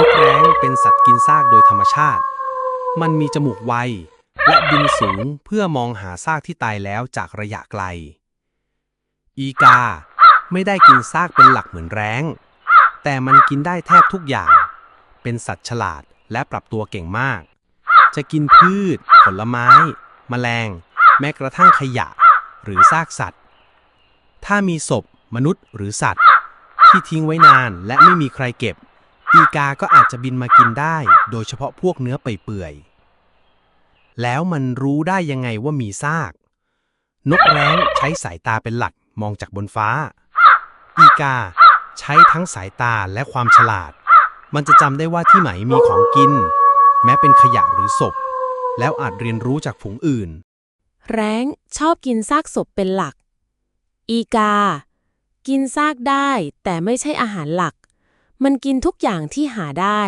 นกแร้งเป็นสัตว์กินซากโดยธรรมชาติ มันมีจมูกไว และบินสูงเพื่อมองหาซากที่ตายแล้วจากระยะไกล อีกาไม่ได้กินซากเป็นหลักเหมือนแร้ง แต่มันกินได้แทบทุกอย่าง เป็นสัตว์ฉลาดและปรับตัวเก่งมาก จะกินพืช ผลไม้แมลง แม้กระทั่งขยะ หรือซากสัตว์ ถ้ามีศพ มนุษย์หรือสัตว์ ที่ทิ้งไว้นานและไม่มีใครเก็บ อีกาก็อาจจะบินมากินได้ โดยเฉพาะพวกเนื้อเปื่อยๆแล้วมันรู้ได้ยังไงว่ามีซาก นกแร้งใช้สายตาเป็นหลักมองจากบนฟ้า อีกาใช้ทั้งสายตาและความฉลาด มันจะจำได้ว่าที่ไหนมีของกิน แม้เป็นขยะหรือศพ แล้วอาจเรียนรู้จากฝูงอื่น แร้งชอบกินซากศพเป็นหลัก อีกา กินซากได้แต่ไม่ใช่อาหารหลัก มันกินทุกอย่างที่หาได้